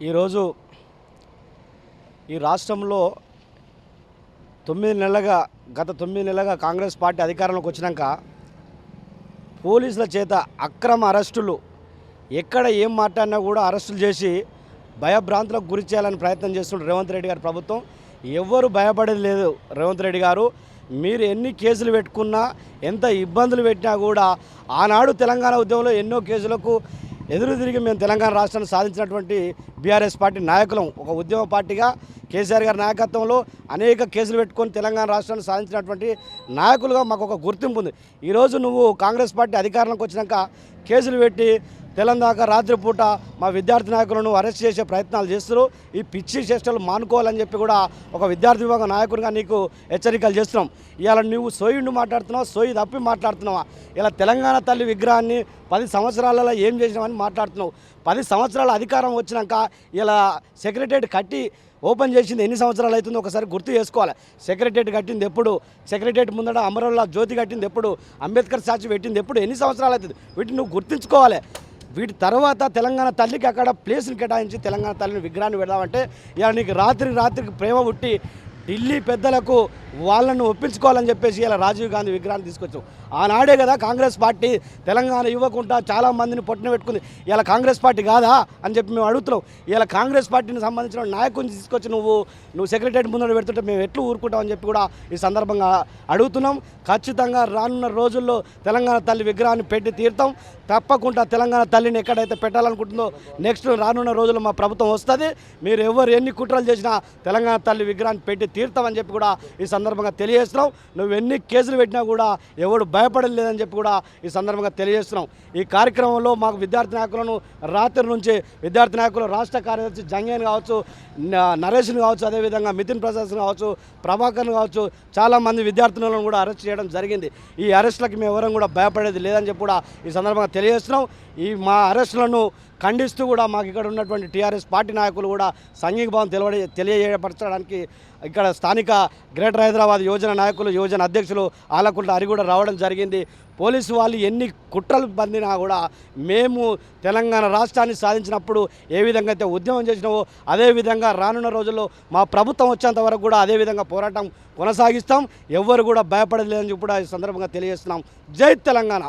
ఈరోజు ఈ రాష్ట్రంలో తొమ్మిది నెలలుగా గత తొమ్మిది నెలలుగా కాంగ్రెస్ పార్టీ అధికారంలోకి వచ్చినాక పోలీసుల చేత అక్రమ అరెస్టులు ఎక్కడ ఏం మాట్లాడినా కూడా అరెస్టులు చేసి భయభ్రాంతులకు గురి చేయాలని ప్రయత్నం చేస్తున్న రేవంత్ రెడ్డి గారి ప్రభుత్వం ఎవ్వరు భయపడేది లేదు. రేవంత్ రెడ్డి గారు మీరు ఎన్ని కేసులు పెట్టుకున్నా ఎంత ఇబ్బందులు పెట్టినా కూడా ఆనాడు తెలంగాణ ఉద్యమంలో ఎన్నో కేసులకు ఎదురు తిరిగి మేము తెలంగాణ రాష్ట్రాన్ని సాధించినటువంటి బీఆర్ఎస్ పార్టీ నాయకులం ఒక ఉద్యమ పార్టీగా కేసీఆర్ గారి నాయకత్వంలో అనేక కేసులు పెట్టుకొని తెలంగాణ రాష్ట్రాన్ని సాధించినటువంటి నాయకులుగా మాకు ఒక గుర్తింపు ఉంది. ఈరోజు నువ్వు కాంగ్రెస్ పార్టీ అధికారంలోకి వచ్చినాక కేసులు పెట్టి తెలంగాణ రాత్రిపూట మా విద్యార్థి నాయకులను అరెస్ట్ చేసే ప్రయత్నాలు చేస్తారు ఈ పిచ్చి చేష్టలు మానుకోవాలని చెప్పి కూడా ఒక విద్యార్థి విభాగం నాయకుడిగా నీకు హెచ్చరికలు చేస్తున్నాం. ఇవాళ నువ్వు సోయిండు మాట్లాడుతున్నావు సోయి తప్పి మాట్లాడుతున్నావా? ఇలా తెలంగాణ తల్లి విగ్రహాన్ని పది సంవత్సరాలలో ఏం చేసినామని మాట్లాడుతున్నావు. పది సంవత్సరాల అధికారం వచ్చినాక ఇలా సెక్రటరేట్ కట్టి ఓపెన్ చేసింది ఎన్ని సంవత్సరాలు అవుతుందో ఒకసారి గుర్తు చేసుకోవాలి. సెక్రటరేట్ కట్టింది ఎప్పుడు? సెక్రటరేట్ ముందట అమరవల్లా జ్యోతి కట్టింది ఎప్పుడు? అంబేద్కర్ స్టాచ్యూ పెట్టింది ఎప్పుడు? ఎన్ని సంవత్సరాలు అవుతుంది? వీటిని నువ్వు గుర్తుంచుకోవాలి. వీటి తర్వాత తెలంగాణ తల్లికి అక్కడ ప్లేస్ని కేటాయించి తెలంగాణ తల్లిని విగ్రహాన్ని పెడదామంటే ఇలా నీకు రాత్రి రాత్రికి ప్రేమ పుట్టి ఢిల్లీ పెద్దలకు వాళ్ళను ఒప్పించుకోవాలని చెప్పేసి ఇలా రాజీవ్ గాంధీ విగ్రహాన్ని తీసుకొచ్చాం ఆనాడే కదా కాంగ్రెస్ పార్టీ తెలంగాణ ఇవ్వకుండా చాలా మందిని పొట్టిన పెట్టుకుంది. ఇలా కాంగ్రెస్ పార్టీ కాదా అని చెప్పి మేము అడుగుతున్నాం. ఇలా కాంగ్రెస్ పార్టీని సంబంధించిన నాయకుని తీసుకొచ్చి నువ్వు నువ్వు సెక్రటరీ ముందు పెడుతుంటే మేము ఎట్లు ఊరుకుంటాం అని చెప్పి కూడా ఈ సందర్భంగా అడుగుతున్నాం. ఖచ్చితంగా రానున్న రోజుల్లో తెలంగాణ తల్లి విగ్రహాన్ని పెట్టి తీరుతాం. తప్పకుండా తెలంగాణ తల్లిని ఎక్కడైతే పెట్టాలనుకుంటుందో నెక్స్ట్ రానున్న రోజుల్లో మా ప్రభుత్వం వస్తుంది. మీరు ఎవరు ఎన్ని కుట్రలు చేసినా తెలంగాణ తల్లి విగ్రహాన్ని పెట్టి తీర్థమని చెప్పి కూడా ఈ సందర్భంగా తెలియజేస్తున్నాం. నువ్వు ఎన్ని కేసులు పెట్టినా కూడా ఎవడు భయపడలేదని చెప్పి కూడా ఈ సందర్భంగా తెలియజేస్తున్నాం. ఈ కార్యక్రమంలో మాకు విద్యార్థి నాయకులను రాత్రి నుంచి విద్యార్థి నాయకులు రాష్ట్ర కార్యదర్శి జంగేన్ కావచ్చు న- నరేష్ని కావచ్చు అదేవిధంగా మితిన్ ప్రసాద్ కావచ్చు ప్రభాకర్ని కావచ్చు చాలామంది విద్యార్థులను కూడా అరెస్ట్ చేయడం జరిగింది. ఈ అరెస్టులకు మేము ఎవరం కూడా భయపడేది లేదని చెప్పి కూడా ఈ సందర్భంగా తెలియజేస్తున్నాం. ఈ మా అరెస్టులను ఖండిస్తూ కూడా మాకు ఇక్కడ ఉన్నటువంటి టీఆర్ఎస్ పార్టీ నాయకులు కూడా సంఘీభావం తెలియ తెలియజేయపరచడానికి ఇక్కడ స్థానిక గ్రేటర్ హైదరాబాద్ యోజన నాయకులు యోజన అధ్యక్షులు ఆలకుంట అరిగూడ రావడం జరిగింది. పోలీసు వాళ్ళు ఎన్ని కుట్రలు పొందినా కూడా మేము తెలంగాణ రాష్ట్రాన్ని సాధించినప్పుడు ఏ విధంగా అయితే ఉద్యమం చేసినావో అదేవిధంగా రానున్న రోజుల్లో మా ప్రభుత్వం వచ్చేంత వరకు కూడా అదే విధంగా పోరాటం కొనసాగిస్తాం. ఎవ్వరు కూడా భయపడలేదని చెప్పి కూడా ఈ సందర్భంగా తెలియజేస్తున్నాం. జై తెలంగాణ.